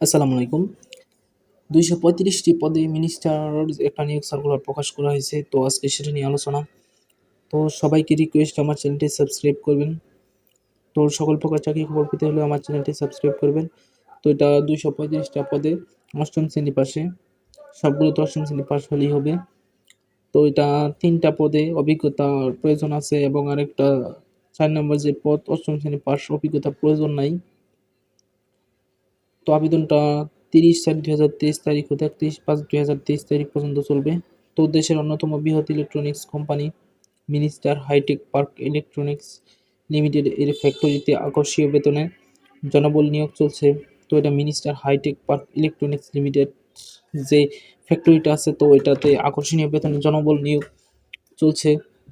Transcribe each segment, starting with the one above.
আসসালামু আলাইকুম। দুইশো পঁয়ত্রিশটি পদে মিনিস্টার একটা নিয়োগ সার্কুলার প্রকাশ করা হয়েছে। তো আজকে সেটা নিয়ে আলোচনা। তো সবাইকে রিকোয়েস্ট আমার চ্যানেলটি সাবস্ক্রাইব করবেন। তো সকল প্রকার চাকরি খবর পেতে হলে আমার চ্যানেলটি সাবস্ক্রাইব করবেন। তো এটা দুইশো পঁয়ত্রিশটা পদে অষ্টম শ্রেণি পাশে। সবগুলো তো অষ্টম শ্রেণি পাশ হলেই হবে। তো এটা তিনটা পদে অভিজ্ঞতার প্রয়োজন আছে এবং আরেকটা চার নম্বর যে পদ অষ্টম শ্রেণি পাশ অভিজ্ঞতার প্রয়োজন নাই। তো আবেদনটা তিরিশ চার দুই হাজার তেইশ তারিখ হতে একত্রিশ পাঁচ দুই হাজার তেইশ তারিখ পর্যন্ত চলবে। তো দেশের অন্যতম বৃহৎ electronics company minister hitech park electronics limited এর ফ্যাক্টরিতে আকর্ষণীয় বেতনে জনবল নিয়োগ চলছে। তো এটা minister hitech park electronics limited যে ফ্যাক্টরিটা আছে, তো এটাতে আকর্ষণীয় বেতনে জনবল নিয়োগ চলছে।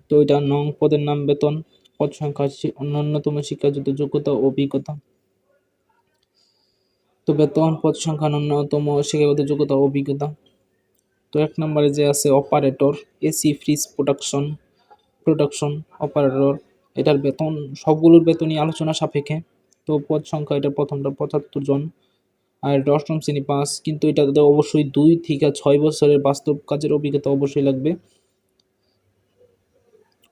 তো এটা নং পদের নাম বেতন, পদ সংখ্যা অন্যতম শিক্ষাযুক্ত যোগ্যতা অভিজ্ঞতা। তো বেতন, পদ সংখ্যা, ন্যূনতম শিক্ষাগত যোগ্যতা অভিজ্ঞতা। তো এক নম্বরে যে আছে operator AC fridge production production operator এটার বেতন, সবগুলোর বেতনই আলোচনা সাপেক্ষে। তো পদ সংখ্যা এটা প্রথমটা পঁচাত্তর জন। আর এটা অষ্টম শ্রেণি পাস, কিন্তু এটাতে অবশ্যই দুই থেকে ছয় বছরের বাস্তব কাজের অভিজ্ঞতা অবশ্যই লাগবে।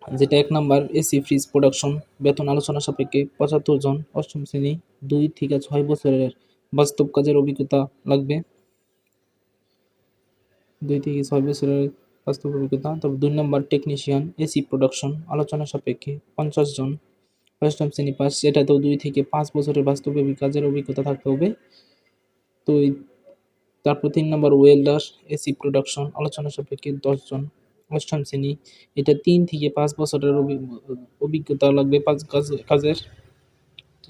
যেটা এক নাম্বার এসি ফ্রিজ প্রোডাকশন বেতন আলোচনা সাপেক্ষে পঁচাত্তর জন, অষ্টম শ্রেণি, দুই থেকে ছয় বছরের বাস্তব কাজের অভিজ্ঞতা লাগবে। দুই থেকে ছয় বছরের বাস্তব অভিজ্ঞতা। তবে দুই নম্বর টেকনিশিয়ান এসি প্রোডাকশন আলোচনা সাপেক্ষে পঞ্চাশ জন। অষ্টম শ্রেণি পাস এটাতেও দুই থেকে পাঁচ বছরের বাস্তব কাজের অভিজ্ঞতা থাকতে হবে। তো তারপর তিন নম্বর ওয়েল্ডার এসি প্রোডাকশন আলোচনা সাপেক্ষে দশজন অষ্টম শ্রেণি, এটা তিন থেকে পাঁচ বছরের অভিজ্ঞতা লাগবে পাঁচ কাজের।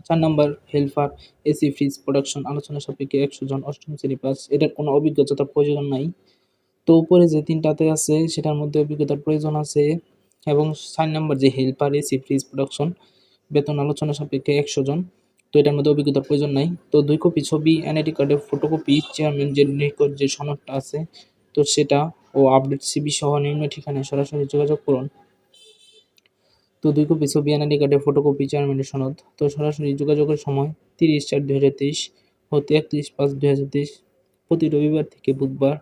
চার নম্বর হেল্পার এসি, ফ্রিজ, প্রোডাকশন, আলোচনা সাপেক্ষে একশো জন অষ্টম শ্রেণি পাস। এটার কোনো অভিজ্ঞতার প্রয়োজন নাই। তো উপরে যে তিনটাতে আছে, সেটার মধ্যে অভিজ্ঞতার প্রয়োজন আছে এবং চার নম্বর যে হেল্পার এসি, ফ্রিজ, প্রোডাকশন, বেতন আলোচনা সাপেক্ষে একশো জন। তো এটার মধ্যে অভিজ্ঞতার প্রয়োজন নাই। তো দুই কপি ছবি, এনআইডি কার্ডের ফটোকপি, চেয়ারম্যান যে নিকট যে সনদটা আছে, তো সেটা ও আপডেট সিবি সহ নিম্ন ঠিকানায় সরাসরি যোগাযোগ করুন। তো দুই কপি ছবি এনআইডি কার্ডের ফটোকপি চেয়ারম্যানের সনদ। তো সরাসরি যোগাযোগের সময় তিরিশ চার দুই হাজার তেইশ হতে একত্রিশ পাঁচ দুই হাজার তেইশ। প্রতি রবিবার থেকে বুধবার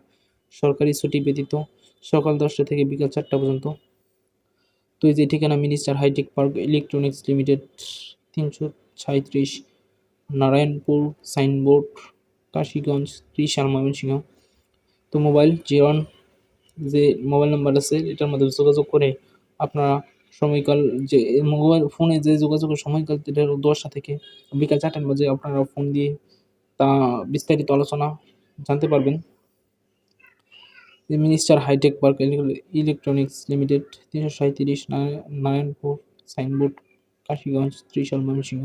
সরকারি ছুটি ব্যতীত সকাল দশটা থেকে বিকাল চারটা পর্যন্ত। তো এই যে ঠিকানা minister hitech park electronics limited তিনশো সাঁত্রিশ নারায়ণপুর, সাইনবোর্ড, কাশীগঞ্জ, ত্রিশাল, ময়মনসিংহ। তো মোবাইল জিওন যে মোবাইল নাম্বার আছে, এটার মধ্যে যোগাযোগ করে আপনারা সময়কাল যে, মোবাইল ফোনে যে যোগাযোগের সময়কাল এটা দশটা থেকে বিকাল চারটার মধ্যে আপনারা ফোন দিয়ে তা বিস্তারিত আলোচনা জানতে পারবেন। Minister hitech park electronics limited, তিনশো সাঁত্রিশ নারায়ণপুর, সাইনবোর্ড, কাশীগঞ্জ, ত্রিশাল, ময়মনসিংহ।